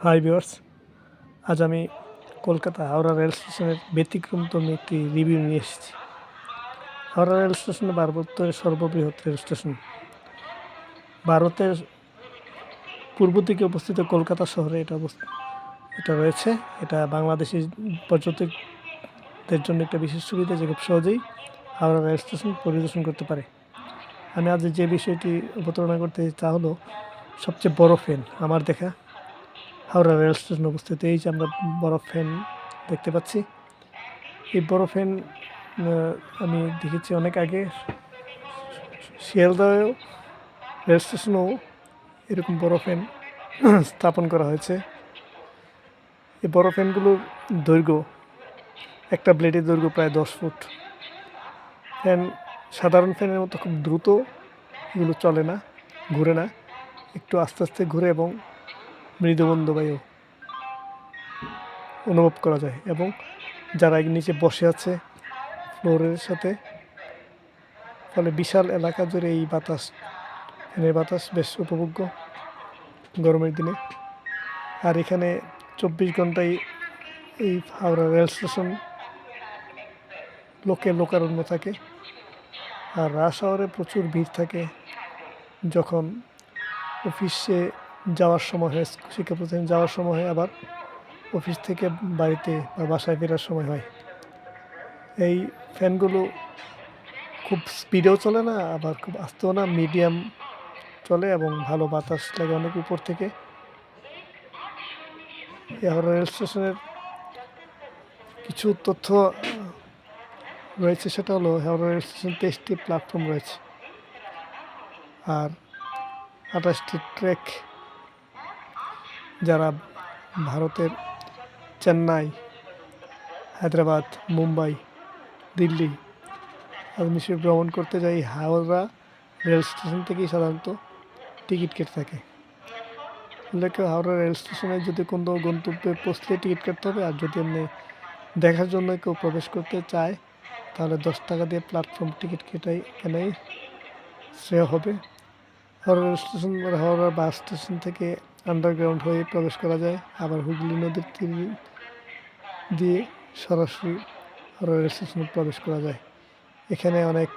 Hi viewers আজ আমি Kolkata Howrah rail স্টেশনের ব্যতিক্রমতম একটি রিভিউ নিয়ে এসেছি। হাওড়া রেল স্টেশন ভারতের সর্ববৃহৎ রেল স্টেশন। ভারতের পূর্ব দিকে অবস্থিত কলকাতা শহরে এটা অবস্থিত এটা রয়েছে। এটা বাংলাদেশি পর্যটকদের জন্য একটা বিশেষ সুবিধা যে খুব সহজেই হাওড়া রেল স্টেশন পরিদর্শন করতে পারে। আমি আজ যে বিষয়টি অবতারণা করতে চাই তা হলো সবচেয়ে বড় ফ্যান আমার দেখা। হাওড়া রেল স্টেশন অবস্থিত এই যে আমরা বড় ফ্যান দেখতে পাচ্ছি। এই বড় ফ্যান আমি দেখেছি অনেক আগে। শিয়ালদাও রেল স্টেশনেও এরকম বড় ফ্যান স্থাপন করা হয়েছে। এই বড় ফ্যানগুলোর দৈর্ঘ্য, একটা ব্লেডের দৈর্ঘ্য প্রায় দশ ফুট। ফ্যান সাধারণ ফ্যানের মতো খুব দ্রুত এগুলো চলে না, ঘুরে না। একটু আস্তে আস্তে ঘুরে এবং মৃদুবন্ধ বায়ু অনুভব করা যায় এবং যারা নিচে বসে আছে ফ্লোরের সাথে, ফলে বিশাল এলাকা জুড়ে এই বাতাস ফ্যানের বাতাস বেশ উপভোগ্য গরমের দিনে। আর এখানে চব্বিশ ঘন্টায় এই হাওড়া রেল স্টেশন লোকে লোকারণ্য থাকে। আর রাশ প্রচুর ভিড় থাকে। যখন অফিসে যাওয়ার সময় হয় শিক্ষা প্রতিষ্ঠানে যাওয়ার সময় হয়, আবার অফিস থেকে বাড়িতে বা বাসায় ফেরার সময় হয়। এই ফ্যানগুলো খুব স্পিডেও চলে না, আবার খুব আস্তেও না মিডিয়াম চলে এবং ভালো বাতাস লাগে অনেক উপর থেকে। হাওড়া রেল স্টেশনের কিছু তথ্য রয়েছে, সেটা হলো হাওড়া রেল স্টেশন তেইশটি প্ল্যাটফর্ম রয়েছে, আর আঠাশটি ট্রেক যারা ভারতের চেন্নাই, হায়দ্রাবাদ, মুম্বাই, দিল্লি আদমিশে ভ্রমণ করতে যাই হাওড়া রেল স্টেশন থেকেই সাধারণত টিকিট কেটে থাকে। উল্লেখ্য, হাওড়া রেল স্টেশনে যদি কোনো গন্তব্যে পৌঁছলে টিকিট কাটতে হবে, আর যদি এমনি দেখার জন্য কেউ প্রবেশ করতে চায়, তাহলে দশ টাকা দিয়ে প্ল্যাটফর্ম টিকিট কেটাই কেনাই শ্রেয় হবে। Howrah rail station, Howrah bus station থেকে আন্ডারগ্রাউন্ড হয়ে প্রবেশ করা যায়। আবার হুগলি নদীর তীর দিয়ে সরাসরি রেল স্টেশনে প্রবেশ করা যায়। এখানে অনেক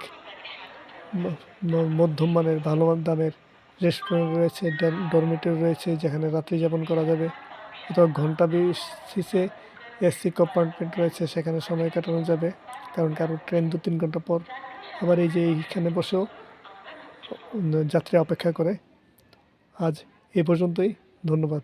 মধ্যম মানের, ভালো দামের রেস্টুরেন্ট রয়েছে ডরমিটরি রয়েছে, যেখানে রাত্রি যাপন করা যাবে। অথবা ঘণ্টা বিশিষে এসি কম্পার্টমেন্ট রয়েছে, সেখানে সময় কাটানো যাবে, কারণ কারও ট্রেন দু তিন ঘণ্টা পর। আবার এই যে এইখানে বসেও যাত্রী অপেক্ষা করে। আজ এ পর্যন্তই ধন্যবাদ।